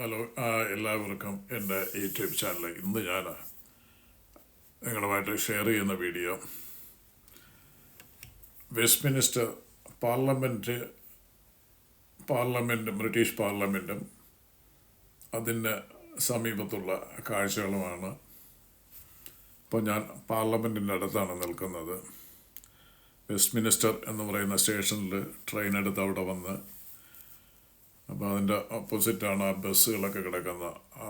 Hello എല്ലാവർക്കും എന്റെ YouTube channel ഇന്ന് ഞാൻ നിങ്ങളുമായിട്ട് ഷെയർ ചെയ്യുന്ന വീഡിയോ വെസ്റ്റ് മിനിസ്റ്റർ പാർലമെന്റ് പാർലമെന്റും ബ്രിട്ടീഷ് പാർലമെന്റും അതിന് സമീപത്തുള്ള കാഴ്ചകളുമാണ്. ഇപ്പോൾ ഞാൻ പാർലമെന്റിന്റെ അടുത്താണ് നിൽക്കുന്നത്. വെസ്റ്റ് മിനിസ്റ്റർ എന്ന് പറയുന്ന സ്റ്റേഷനിൽ ട്രെയിൻ എടുത്ത് അവിടെ വന്ന് അപ്പോൾ അതിന്റെ ഓപ്പോസിറ്റാണ് ആ ബസ്സുകളൊക്കെ കിടക്കുന്ന ആ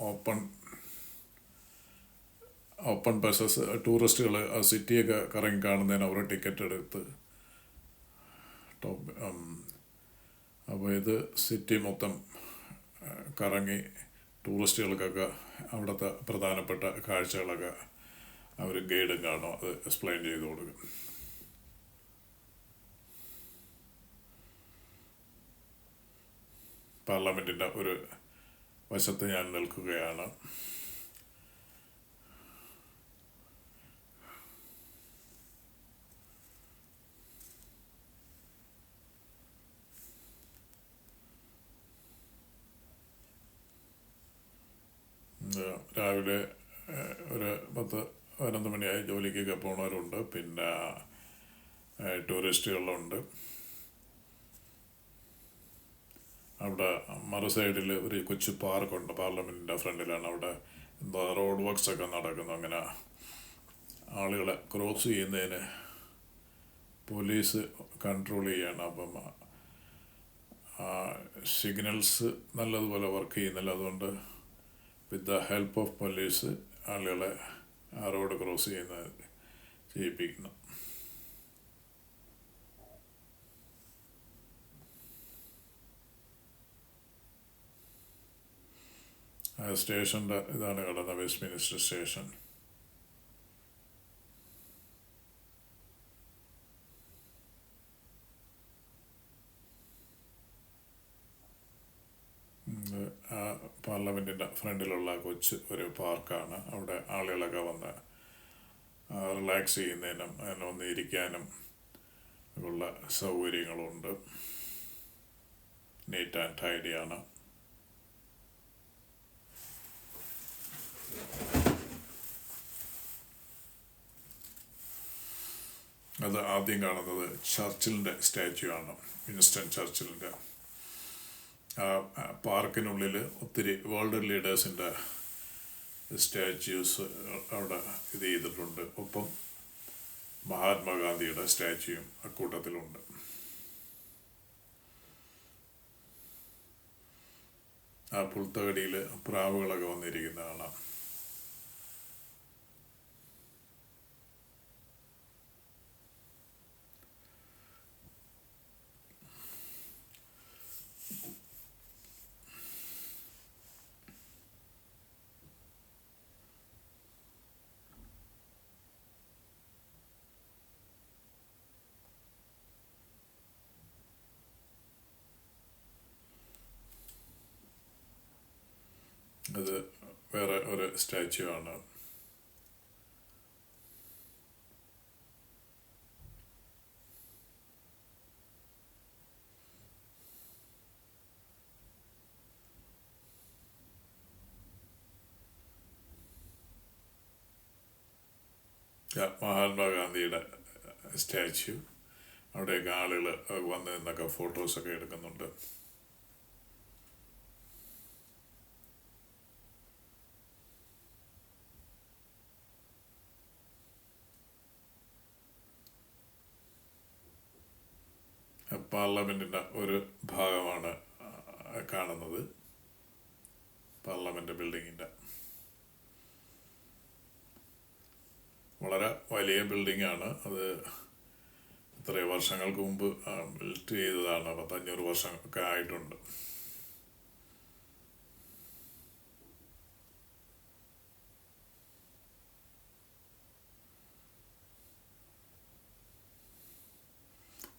ഓപ്പൺ ഓപ്പൺ ബസ്സസ് ടൂറിസ്റ്റുകൾ ആ സിറ്റിയൊക്കെ കറങ്ങി കാണുന്നതിന് അവരെ ടിക്കറ്റ് എടുത്ത് ടോപ്പ് അപ്പോൾ ഇത് സിറ്റി മൊത്തം കറങ്ങി ടൂറിസ്റ്റുകൾക്കൊക്കെ അവിടുത്തെ പ്രധാനപ്പെട്ട കാഴ്ചകളൊക്കെ അവർ ഗൈഡും കാണും അത് എക്സ്പ്ലെയിൻ ചെയ്ത് കൊടുക്കും. പാർലമെന്റിന്റെ ഒരു വശത്ത് ഞാൻ നിൽക്കുകയാണ്. രാവിലെ ഒരു പത്ത് പതിനൊന്ന് മണിയായി ജോലിക്കൊക്കെ പോണവരുണ്ട്. പിന്നെ ടൂറിസ്റ്റുകളുണ്ട്. അവിടെ മറു സൈഡിൽ ഒരു കൊച്ചു പാർക്കുണ്ട്. പാർലമെന്റിന്റെ ഫ്രണ്ടിലാണ് അവിടെ എന്താ റോഡ് വർക്ക്സ് ഒക്കെ നടക്കുന്നു. അങ്ങനെ ആളുകളെ ക്രോസ് ചെയ്യുന്നതിന് പോലീസ് കൺട്രോൾ ചെയ്യാണ്. അപ്പം സിഗ്നൽസ് നല്ലതുപോലെ വർക്ക് ചെയ്യുന്നില്ല. അതുകൊണ്ട് with the help of police ആളുകളെ ആ റോഡ് ക്രോസ് ചെയ്യുന്നത് ചെയ്യിപ്പിക്കുന്നു. സ്റ്റേഷന്റെ ഇതാണ് കിടന്ന വെസ്റ്റ് മിനിസ്റ്റർ സ്റ്റേഷൻ. ആ പാർലമെന്റിന്റെ ഫ്രണ്ടിലുള്ള കൊച്ച് ഒരു പാർക്കാണ്. അവിടെ ആളുകളൊക്കെ വന്ന് റിലാക്സ് ചെയ്യുന്നതിനും അതിന് ഒന്ന് ഇരിക്കാനും ഉള്ള സൗകര്യങ്ങളുണ്ട്. നീറ്റ് ആൻഡ് ടൈഡിയാണ് അത് ആദ്യം കാണുന്നത് ചർച്ചിലിന്റെ സ്റ്റാച്യു ആണ്. വിൻസ്റ്റൺ ചർച്ചിലിന്റെ. പാർക്കിനുള്ളിൽ ഒത്തിരി വേൾഡ് ലീഡേഴ്സിന്റെ സ്റ്റാച്യൂസ് അവിടെ ഇത് ചെയ്തിട്ടുണ്ട്. ഒപ്പം മഹാത്മാഗാന്ധിയുടെ സ്റ്റാച്യൂയും അക്കൂട്ടത്തിലുണ്ട് ആ പുൽത്തകടിയിൽ പ്രാവുകളൊക്കെ വന്നിരിക്കുന്ന കാണാം അത് വേറെ ഒരു സ്റ്റാച്യു ആണ്. മഹാത്മാഗാന്ധിയുടെ സ്റ്റാച്യു അവിടെയൊക്കെ ആളുകൾ വന്ന് നിന്നൊക്കെ ഫോട്ടോസൊക്കെ എടുക്കുന്നുണ്ട്. പാർലമെന്റിന്റെ ഒരു ഭാഗമാണ് കാണുന്നത്. പാർലമെന്റ് ബിൽഡിങ്ങിന്റെ വളരെ വലിയ ബിൽഡിംഗ് ആണ് അത് ഇത്രയും വർഷങ്ങൾക്ക് മുമ്പ് ബിൽറ്റ് ചെയ്തതാണ്. പത്തഞ്ഞൂറ് വർഷം ഒക്കെ ആയിട്ടുണ്ട്.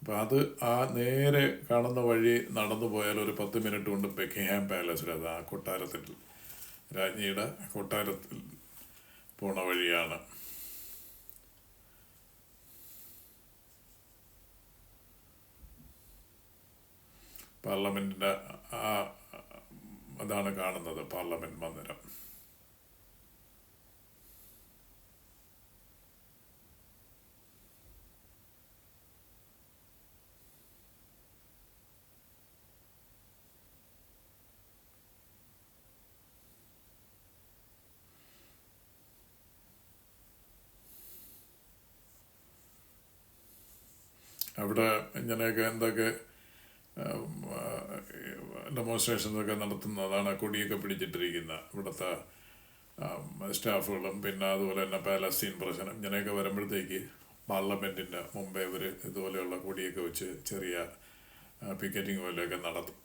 അപ്പം അത് ആ നേരെ കാണുന്ന വഴി നടന്നു പോയാൽ ഒരു പത്ത് മിനിറ്റ് കൊണ്ട് ബെക്കിംഗ്ഹാം അത് ആ കൊട്ടാരത്തിൽ രാജ്ഞിയുടെ കൊട്ടാരത്തിൽ പോണ വഴിയാണ്. പാർലമെന്റിന്റെ ആ അതാണ് കാണുന്നത് പാർലമെന്റ് മന്ദിരം. അവിടെ ഇങ്ങനെയൊക്കെ എന്തൊക്കെ ഡെമോൺസ്ട്രേഷൻസ് ഒക്കെ നടത്തുന്നതാണ് കൊടിയൊക്കെ പിടിച്ചിട്ടിരിക്കുന്ന ഇവിടുത്തെ സ്റ്റാഫുകളും പിന്നെ അതുപോലെ തന്നെ പാലസ്തീൻ പ്രശ്നം ഇങ്ങനെയൊക്കെ വരുമ്പോഴത്തേക്ക് പാർലമെന്റിന്റെ മുമ്പേ ഇവർ ഇതുപോലെയുള്ള കൊടിയൊക്കെ വെച്ച് ചെറിയ പിക്കറ്റിംഗ് പോലെയൊക്കെ നടത്തും.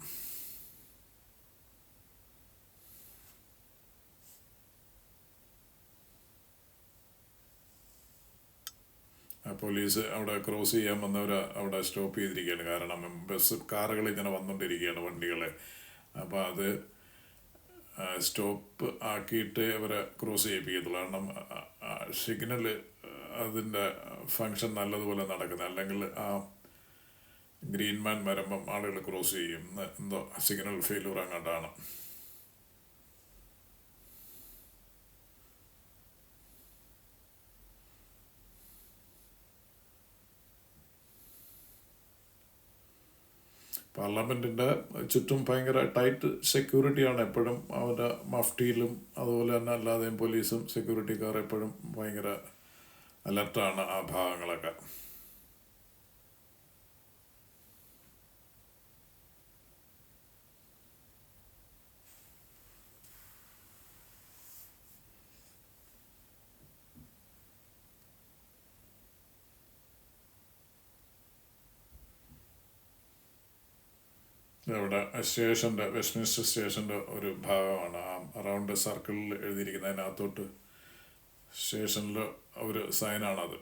പോലീസ് അവിടെ ക്രോസ് ചെയ്യാൻ വന്നവർ അവിടെ സ്റ്റോപ്പ് ചെയ്തിരിക്കുകയാണ്. കാരണം ബസ് കാറുകൾ ഇങ്ങനെ വന്നുകൊണ്ടിരിക്കുകയാണ് വണ്ടികളെ. അപ്പോൾ അത് സ്റ്റോപ്പ് ആക്കിയിട്ട് അവരെ ക്രോസ് ചെയ്യിപ്പിക്കത്തുള്ളൂ. കാരണം സിഗ്നൽ അതിന്റെ ഫങ്ഷൻ നല്ലതുപോലെ നടക്കുന്നത് അല്ലെങ്കിൽ ആ ഗ്രീൻ മാൻ വരുമ്പം ആളുകൾ ക്രോസ് ചെയ്യും. എന്തോ സിഗ്നൽ ഫെയിലൂർ അങ്ങോട്ടാണ്. പാർലമെന്റിന്റെ ചുറ്റും ഭയങ്കര ടൈറ്റ് സെക്യൂരിറ്റിയാണ് എപ്പോഴും. അവരുടെ മഫ്റ്റിയിലും അതുപോലെ തന്നെ അല്ലാതെയും പോലീസും സെക്യൂരിറ്റിക്കാർ എപ്പോഴും ഭയങ്കര അലർട്ടാണ് ആ ഭാഗങ്ങളൊക്കെ. ഇവിടെ സ്റ്റേഷന്റെ വെസ്റ്റ്മിൻസ്റ്റർ സ്റ്റേഷന്റെ ഒരു ഭാഗമാണ്. ആ അറൗണ്ട് സർക്കിളിൽ എഴുതിയിരിക്കുന്നതിനകത്തോട്ട് സ്റ്റേഷനിൽ ഒരു സൈനാണത്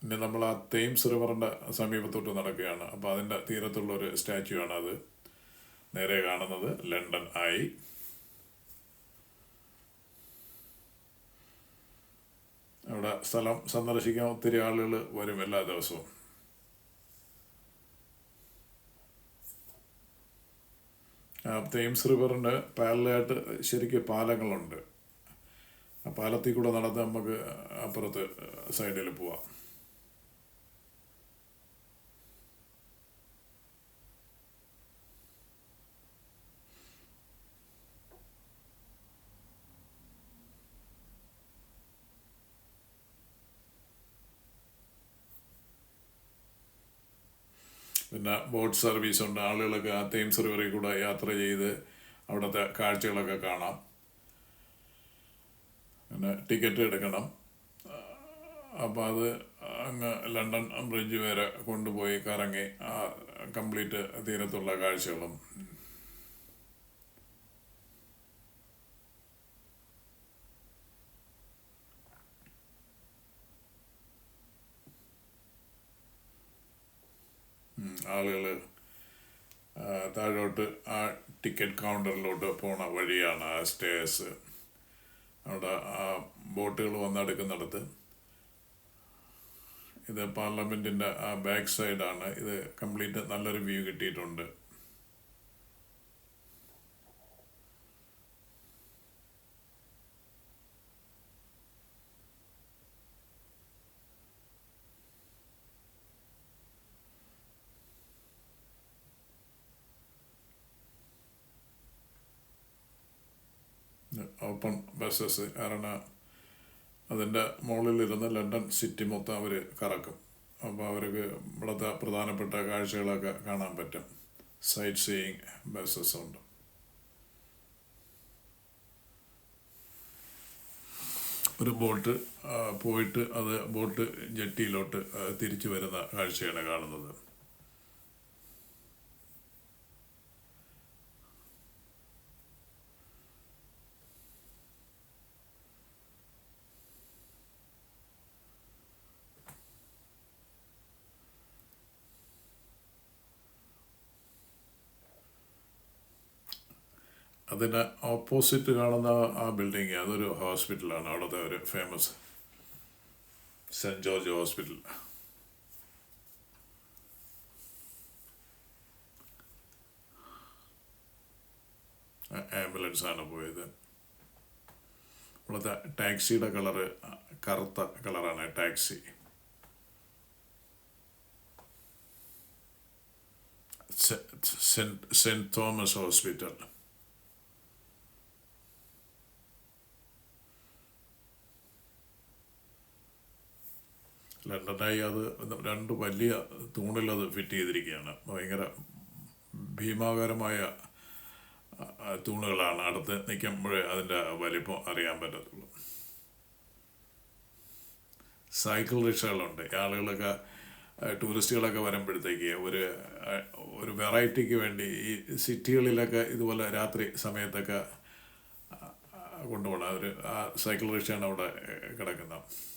പിന്നെ നമ്മൾ ആ തെയിംസ് റിവറിന്റെ സമീപത്തോട്ട് നടക്കുകയാണ്. അപ്പോൾ അതിന്റെ തീരത്തുള്ള ഒരു സ്റ്റാച്യു ആണ് അത് നേരെ കാണുന്നത് ലണ്ടൻ ആയി അവിടെ സ്ഥലം സന്ദർശിക്കാൻ ഒത്തിരി ആളുകൾ വരും എല്ലാ ദിവസവും. തെയിംസ് റിവറിന്റെ പാരലായിട്ട് ശരിക്കും പാലങ്ങളുണ്ട്. ആ പാലത്തിൽ കൂടെ നടന്ന് നമുക്ക് അപ്പുറത്ത് സൈഡിൽ പോവാം. പിന്നെ ബോട്ട് സർവീസ് ഉണ്ട്. ആളുകളൊക്കെ ആ തേംസ് റിവറിൽ കൂടെ യാത്ര ചെയ്ത് അവിടുത്തെ കാഴ്ചകളൊക്കെ കാണാം. പിന്നെ ടിക്കറ്റ് എടുക്കണം. അപ്പോൾ അത് അങ്ങ് ലണ്ടൻ ബ്രിഡ്ജ് വരെ കൊണ്ടുപോയി കറങ്ങി ആ കംപ്ലീറ്റ് തീരത്തുള്ള കാഴ്ചകളും ആളുകൾ താഴോട്ട് ആ ടിക്കറ്റ് കൗണ്ടറിലോട്ട് പോണ വഴിയാണ് ആ സ്റ്റേഴ്സ് അവിടെ ആ ബോട്ടുകൾ വന്നെടുക്കുന്നിടത്ത് ഇത് പാർലമെന്റിന്റെ ആ ബാക്ക് സൈഡാണ് ഇത് കംപ്ലീറ്റ് നല്ലൊരു വ്യൂ കിട്ടിയിട്ടുണ്ട്. ഓപ്പൺ ബസ്സസ് കാരണം അതിന്റെ മുകളിലിരുന്ന് ലണ്ടൻ സിറ്റി മൊത്തം അവർ കറക്കും. അപ്പോൾ അവർക്ക് ഇവിടുത്തെ പ്രധാനപ്പെട്ട കാഴ്ചകളൊക്കെ കാണാൻ പറ്റും. സൈറ്റ് സീയിങ് ബസ്സസ് ഉണ്ട്. ഒരു ബോട്ട് പോയിട്ട് അത് ബോട്ട് ജെട്ടിയിലോട്ട് തിരിച്ചു വരുന്ന കാഴ്ചയാണ് കാണുന്നത്. അതിന് ഓപ്പോസിറ്റ് കാണുന്ന ആ ബിൽഡിങ് അതൊരു ഹോസ്പിറ്റലാണ് അവിടുത്തെ ഒരു ഫേമസ് സെന്റ് ജോർജ് ഹോസ്പിറ്റൽ ആംബുലൻസാണ് പോയത്. ഇവിടുത്തെ ടാക്സിയുടെ കളറ് കറുത്ത കളറാണ് ടാക്സി സെന്റ് തോമസ് ഹോസ്പിറ്റൽ ലണ്ടനായി അത് രണ്ട് വലിയ തൂണിൽ അത് ഫിറ്റ് ചെയ്തിരിക്കുകയാണ്. ഭയങ്കര ഭീമാകരമായ തൂണുകളാണ് അടുത്ത് നിൽക്കുമ്പോഴേ അതിന്റെ വലിപ്പം അറിയാൻ പറ്റത്തുള്ളൂ. സൈക്കിൾ റിക്ഷകളുണ്ട്. ആളുകളൊക്കെ ടൂറിസ്റ്റുകളൊക്കെ വരുമ്പോഴത്തേക്ക് ഒരു ഒരു വെറൈറ്റിക്ക് വേണ്ടി ഈ സിറ്റികളിലൊക്കെ ഇതുപോലെ രാത്രി സമയത്തൊക്കെ കൊണ്ടുപോകണം. ഒരു ആ സൈക്കിൾ റിക്ഷയാണ് അവിടെ കിടക്കുന്നത്.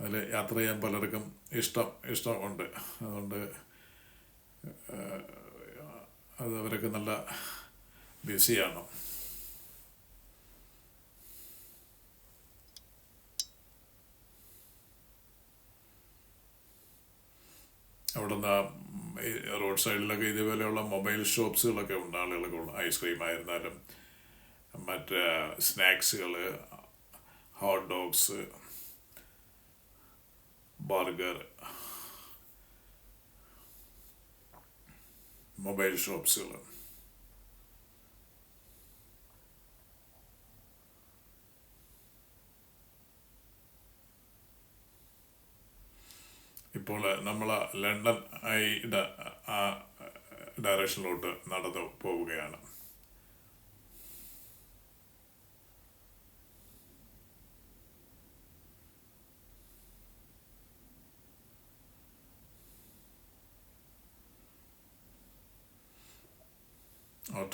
അതിൽ യാത്ര ചെയ്യാൻ പലർക്കും ഇഷ്ടം ഇഷ്ടമുണ്ട് അതുകൊണ്ട് അത് അവരൊക്കെ നല്ല ബിസിയാണ്. അവിടുന്ന് റോഡ് സൈഡിലൊക്കെ ഇതുപോലെയുള്ള മൊബൈൽ ഷോപ്സുകളൊക്കെ ഉണ്ട് ആളുകളൊക്കെ ഉണ്ട് ഐസ്ക്രീം ആയിരുന്നാലും. മറ്റ് സ്നാക്സുകൾ ഹോട്ട് ഡോഗ്സ് ബർഗർ മൊബൈൽ ഷോപ്സുകൾ. ഇപ്പോൾ നമ്മൾ ലണ്ടൻ ഐ ഡയറക്ഷനിലോട്ട് നടന്നു പോവുകയാണ്.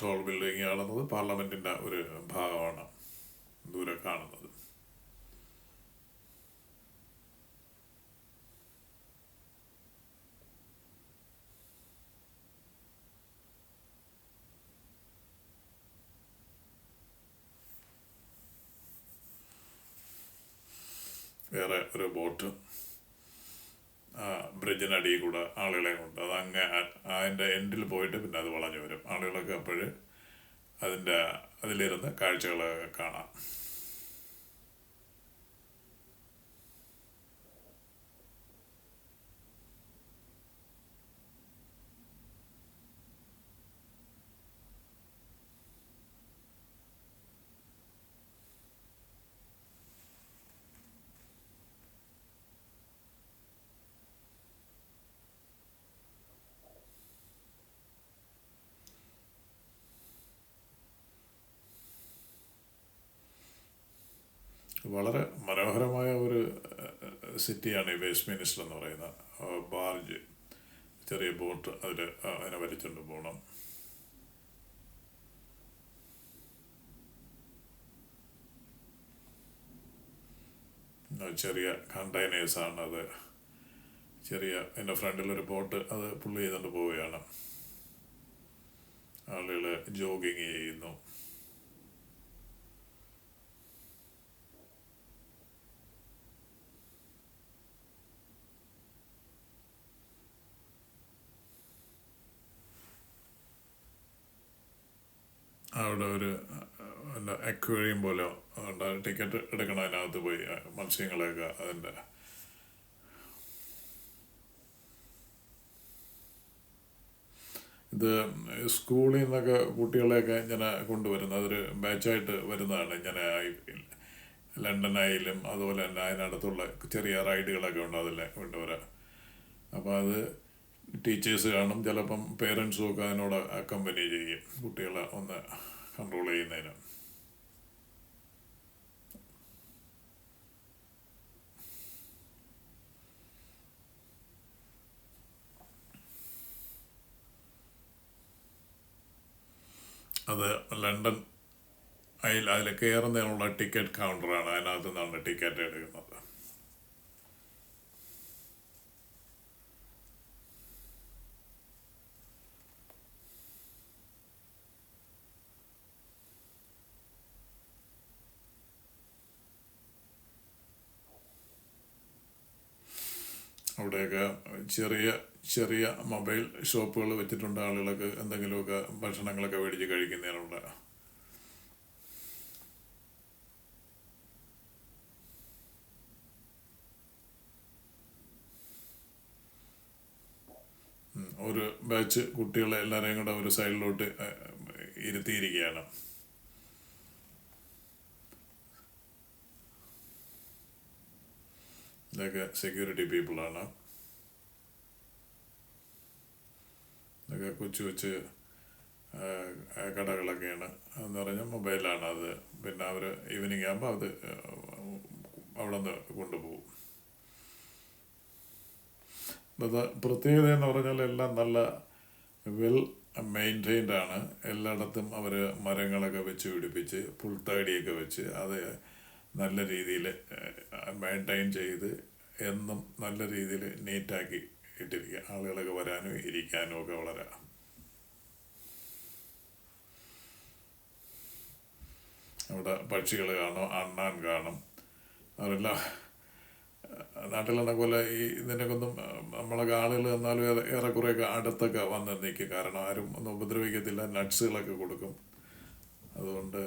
ടോൾ ബിൽഡിംഗ് കാണുന്നത് പാർലമെന്റിന്റെ ഒരു ഭാഗമാണ്. ദൂരെ കാണുന്നത്. വേറെ ഒരു ബോട്ട് ആ ബ്രിഡ്ജിനടിയിൽ കൂടെ ആളുകളെ കൊണ്ട് അത് അങ്ങ് അതിന്റെ എൻഡിൽ പോയിട്ട് പിന്നെ അത് വളഞ്ഞു വരും. ആളുകളൊക്കെ അപ്പോൾ അതിന്റെ അതിലിരുന്ന് കാഴ്ചകളൊക്കെ കാണാം. വളരെ മനോഹരമായ ഒരു സിറ്റിയാണ് ഈ വെസ്റ്റ് മിനിസ്റ്റർ എന്ന് പറയുന്ന ബാർജ് ചെറിയ ബോട്ട് അതിൽ അതിനെ വലിച്ചുകൊണ്ട് പോകണം ചെറിയ കണ്ടെയ്നേഴ്സാണ് അത്. ചെറിയ എന്റെ ഫ്രണ്ടിലൊരു ബോട്ട് അത് പുള്ളി ചെയ്തുകൊണ്ട് പോവുകയാണ്. ആളുകൾ ജോഗിങ് ചെയ്യുന്നു. അവിടെ ഒരു അക്വേറിയം പോലെ ഉണ്ട്. ടിക്കറ്റ് എടുക്കണം അതിനകത്ത് പോയി മത്സ്യങ്ങളെയൊക്കെ അതിന്റെ. ഇത് സ്കൂളിൽ നിന്നൊക്കെ കുട്ടികളെയൊക്കെ ഇങ്ങനെ കൊണ്ടുവരുന്നത് അതൊരു ബാച്ചായിട്ട് വരുന്നതാണ് ഇങ്ങനെ ലണ്ടൻ ലണ്ടനായാലും അതുപോലെ തന്നെ അതിനടുത്തുള്ള ചെറിയ റൈഡുകളൊക്കെ ഉണ്ട് അതിൽ കൊണ്ടുവരാൻ. അപ്പോൾ അത് ടീച്ചേഴ്സ് കാണും ചിലപ്പം പേരൻസും ഒക്കെ അതിനോട് അക്കമ്പനി ചെയ്യും കുട്ടികളെ ഒന്ന് കൺട്രോൾ ചെയ്യുന്നതിന് അത് ലണ്ടൻ അതിൽ അതിൽ കയറുന്നതിനുള്ള ടിക്കറ്റ് കൗണ്ടറാണ്. അതിനകത്ത് നിന്നാണ് ടിക്കറ്റ് എടുക്കുന്നത് അവിടെയൊക്കെ ചെറിയ ചെറിയ മൊബൈൽ ഷോപ്പുകൾ വെച്ചിട്ടുണ്ട് ആളുകൾക്ക് എന്തെങ്കിലുമൊക്കെ ഭക്ഷണങ്ങളൊക്കെ മേടിച്ച് കഴിക്കുന്നതിനുള്ള. ഒരു ബാച്ച് കുട്ടികളെ എല്ലാവരെയും കൂടെ ഒരു സൈഡിലോട്ട് ഇരുത്തിയിരിക്കുകയാണ്. ഇതൊക്കെ സെക്യൂരിറ്റി പീപ്പിളാണ് ഇതൊക്കെ കൊച്ചു കൊച്ചു കടകളൊക്കെയാണ്. എന്ന് പറഞ്ഞാൽ മൊബൈലാണ് അത്. പിന്നെ അവർ ഈവനിങ് ആകുമ്പോൾ അത് അവിടെ നിന്ന് കൊണ്ടുപോകും. അത് പ്രത്യേകത എന്ന് പറഞ്ഞാൽ എല്ലാം നല്ല വെൽ മെയിന്റെയിൻഡ് ആണ്. എല്ലായിടത്തും അവർ മരങ്ങളൊക്കെ വെച്ച് പിടിപ്പിച്ച് പുൽത്തടിയൊക്കെ വെച്ച് അത് നല്ല രീതിയിൽ മെയിന്റെയിൻ ചെയ്ത് എന്നും നല്ല രീതിയിൽ നീറ്റാക്കി ഇട്ടിരിക്കുക. ആളുകളൊക്കെ വരാനും ഇരിക്കാനും ഒക്കെ വളരെ അവിടെ പക്ഷികൾ കാണും അണ്ണാൻ കാണും. അവരെല്ലാം നാട്ടിലുള്ള പോലെ ഈ ഇതിനൊക്കൊന്നും നമ്മളൊക്കെ ആളുകൾ എന്നാലും ഏറെ ഏറെക്കുറെയൊക്കെ അടുത്തൊക്കെ വന്ന് നിൽക്കും. കാരണം ആരും ഒന്നും ഉപദ്രവിക്കത്തില്ല നട്ട്സുകളൊക്കെ കൊടുക്കും. അതുകൊണ്ട്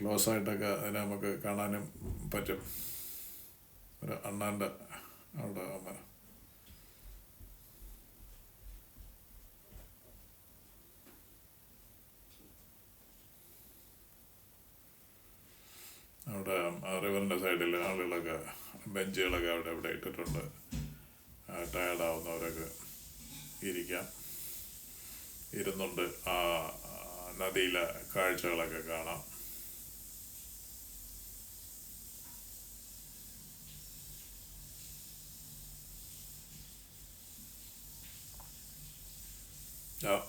ക്ലോസ് ആയിട്ടൊക്കെ അതിനെ നമുക്ക് കാണാനും പറ്റും. ഒരു അണ്ണാന്റെ അവിടെ റിവറിന്റെ സൈഡിൽ ആളുകളൊക്കെ ബെഞ്ചുകളൊക്കെ അവിടെ ഇവിടെ ഇട്ടിട്ടുണ്ട്. ടയർഡ് ആവുന്നവരൊക്കെ ഇരിക്കാം. ഇരുന്നുണ്ട്. ആ നദിയിലെ കാഴ്ചകളൊക്കെ കാണാം.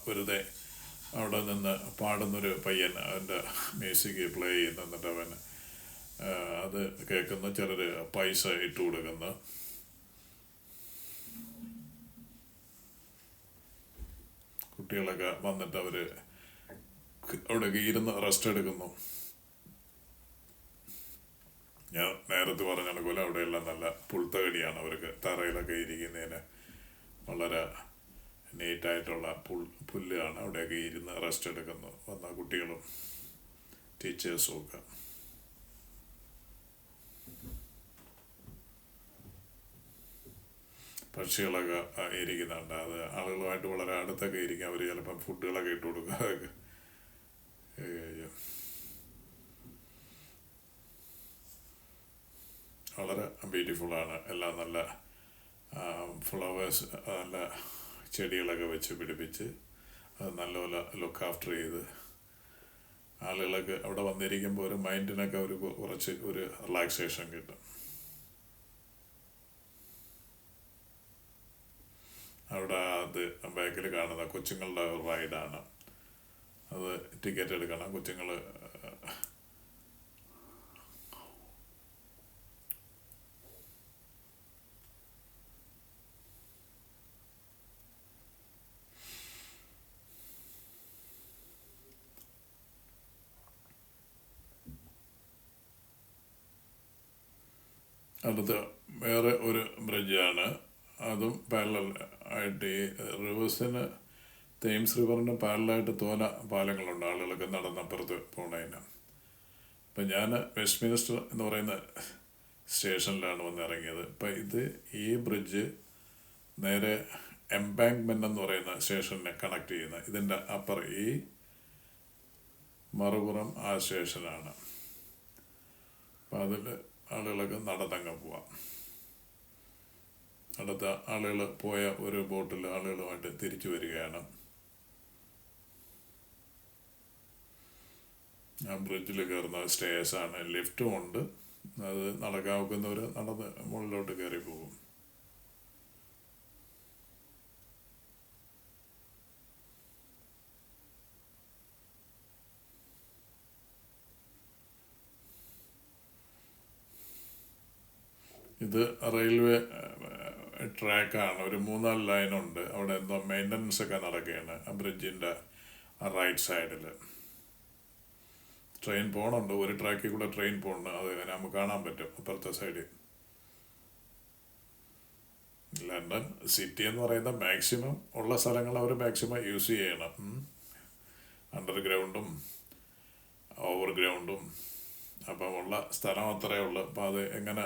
വെറുതെ അവിടെ നിന്ന് പാടുന്നൊരു പയ്യൻ അവന്റെ മ്യൂസിക് പ്ലേ ചെയ്യുന്നു എന്നിട്ട് അവൻ അത് കേൾക്കുന്ന ചിലർ പൈസ ഇട്ട് കൊടുക്കുന്ന. കുട്ടികളൊക്കെ വന്നിട്ട് അവർ അവിടെയൊക്കെ ഇരുന്ന് റെസ്റ്റ് എടുക്കുന്നു. ഞാൻ നേരത്തെ പറഞ്ഞ പോലെ അവിടെയെല്ലാം നല്ല പുൽത്തകടിയാണ് അവർക്ക് തറയിലൊക്കെ ഇരിക്കുന്നതിന്. വളരെ നീറ്റായിട്ടുള്ള പുൽ പുല്ലാണ് അവിടെയൊക്കെ ഇരുന്ന് റെസ്റ്റ് എടുക്കുന്നു. വന്ന കുട്ടികളും ടീച്ചേഴ്സും ഒക്കെ. പക്ഷികളൊക്കെ ഇരിക്കുന്നുണ്ട്. അത് ആളുകളുമായിട്ട് വളരെ അടുത്തൊക്കെ ഇരിക്കും. അവർ ചിലപ്പം ഫുഡുകളൊക്കെ ഇട്ട് കൊടുക്കുക വളരെ ബ്യൂട്ടിഫുള്ളാണ് എല്ലാം നല്ല ഫ്ലവേഴ്സ് നല്ല ചെടികളൊക്കെ വെച്ച് പിടിപ്പിച്ച് അത് നല്ലപോലെ ലുക്ക് ആഫ്റ്റർ ചെയ്ത് ആളുകളൊക്കെ അവിടെ വന്നിരിക്കുമ്പോൾ ഒരു മൈൻഡിനൊക്കെ ഒരു കുറച്ച് ഒരു റിലാക്സേഷൻ കിട്ടും. അവിടെ അത് ബാക്കിൽ കാണുന്ന കൊച്ചുങ്ങളുടെ റൈഡാണ് അത് ടിക്കറ്റ് എടുക്കണം. കൊച്ചുങ്ങൾ അടുത്ത വേറെ ഒരു ബ്രിഡ്ജാണ് അതും പാരലൽ ആയിട്ട് ഈ റിവേഴ്സിന് തേംസ് റിവറിന് പാരലായിട്ട് തോന പാലങ്ങളുണ്ട് ആളുകളൊക്കെ നടന്നപ്പുറത്ത് പോണതിന് അപ്പം ഞാൻ വെസ്റ്റ് മിനിസ്റ്റർ എന്ന് പറയുന്ന സ്റ്റേഷനിലാണ് വന്ന് ഇറങ്ങിയത്. അപ്പം ഇത് ഈ ബ്രിഡ്ജ് നേരെ എംബാങ്ക്മെന്റ് എന്ന് പറയുന്ന സ്റ്റേഷനെ കണക്ട് ചെയ്യുന്ന ഇതിന്റെ അപ്പർ ഈ മറുപുറം ആ സ്റ്റേഷനാണ്. അപ്പം അതിൽ ആളുകളൊക്കെ നടന്നങ്ങ് പോവാം. അടുത്ത ആളുകൾ പോയ ഒരു ബോട്ടിൽ ആളുകളുമായിട്ട് തിരിച്ചു വരികയാണ്. ആ ബ്രിഡ്ജിൽ കയറുന്ന സ്റ്റേഴ്സാണ് ലിഫ്റ്റും ഉണ്ട്. അത് നടക്കാൻ നോക്കുന്നവർ നടന്ന് മുകളിലോട്ട് കയറി പോകും. ഇത് റെയിൽവേ ട്രാക്കാണ്. ഒരു മൂന്നാൽ ലൈനുണ്ട്. അവിടെ എന്തോ മെയിന്റനൻസ് ഒക്കെ നടക്കുകയാണ് ആ ബ്രിഡ്ജിന്റെ റൈറ്റ് സൈഡിൽ ട്രെയിൻ പോകണുണ്ട് ഒരു ട്രാക്കിൽ കൂടെ ട്രെയിൻ പോകുന്നുണ്ട് അത് നമുക്ക് കാണാൻ പറ്റും അപ്പുറത്തെ സൈഡിൽ ലണ്ടൻ സിറ്റി എന്ന് പറയുന്ന മാക്സിമം ഉള്ള സ്ഥലങ്ങൾ അവർ മാക്സിമം യൂസ് ചെയ്യണം. അണ്ടർഗ്രൗണ്ടും ഓവർഗ്രൗണ്ടും അപ്പം ഉള്ള സ്ഥലം അത്രയേ ഉള്ളൂ. അപ്പോൾ അത് എങ്ങനെ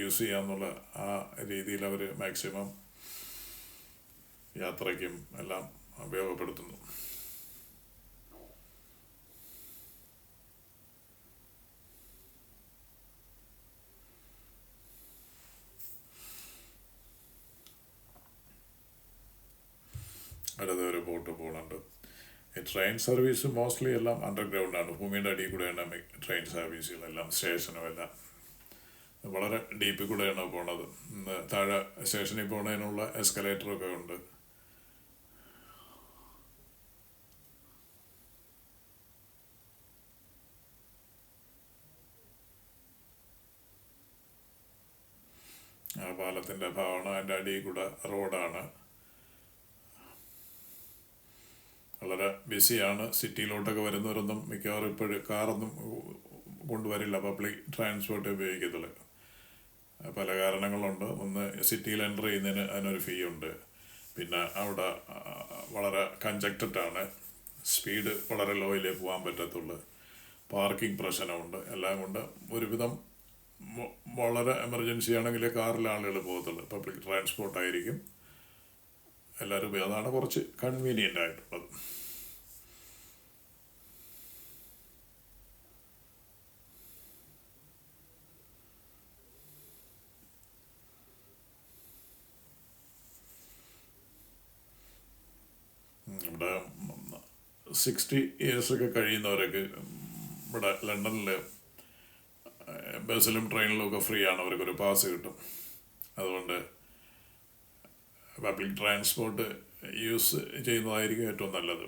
യൂസ് ചെയ്യാന്നുള്ള ആ രീതിയിൽ അവർ മാക്സിമം യാത്രയ്ക്കും എല്ലാം ഉപയോഗപ്പെടുത്തുന്നു അടുത്ത ഒരു ബോട്ട് പോകുന്നുണ്ട് ഈ ട്രെയിൻ സർവീസ് മോസ്റ്റ്ലി എല്ലാം അണ്ടർഗ്രൗണ്ട് ആണ്. ഭൂമിയുടെ അടിയിൽ കൂടെയാണ് ട്രെയിൻ സർവീസുകളെല്ലാം സ്റ്റേഷനും എല്ലാം. വളരെ ഡീപ്പിൽ കൂടെയാണ് പോണത്. താഴെ സ്റ്റേഷനിൽ പോണതിനുള്ള എസ്കലേറ്ററൊക്കെ ഉണ്ട്. ആ പാലത്തിന്റെ ഭാവന അതിന്റെ അടിയിൽ കൂടെ റോഡാണ് വളരെ ബിസിയാണ്. സിറ്റിയിലോട്ടൊക്കെ വരുന്നവരൊന്നും മിക്കവാറും ഇപ്പോഴും കാറൊന്നും കൊണ്ടുവരില്ല. Public transport ഉപയോഗിക്കത്തില്ല. പല കാരണങ്ങളുണ്ട്. ഒന്ന് സിറ്റിയിൽ എന്റർ ചെയ്യുന്നതിന് അതിനൊരു ഫീ ഉണ്ട്. പിന്നെ അവിടെ വളരെ കഞ്ചക്റ്റഡ് ആണ്. സ്പീഡ് വളരെ ലോയിലേ പോകാൻ പറ്റത്തുള്ളൂ. പാർക്കിംഗ് പ്രശ്നമുണ്ട്. എല്ലാം കൊണ്ട് ഒരുവിധം വളരെ എമർജൻസി ആണെങ്കിൽ കാറിൽ ആളുകൾ പോകത്തുള്ളൂ. പബ്ലിക് ട്രാൻസ്പോർട്ടായിരിക്കും. എല്ലാവരും അതാണ് കുറച്ച് കൺവീനിയന്റ് ആയിട്ടുള്ളത് ഉം, ഇവിടെ സിക്സ്റ്റി ഇയേഴ്സൊക്കെ കഴിയുന്നവരൊക്കെ ഇവിടെ ലണ്ടനിൽ ബസ്സിലും ട്രെയിനിലും ഒക്കെ ഫ്രീ ആണ്. അവർക്കൊരു പാസ് കിട്ടും. അതുകൊണ്ട് പബ്ലിക് ട്രാൻസ്പോർട്ട് യൂസ് ചെയ്യുന്നതായിരിക്കും ഏറ്റവും നല്ലത്.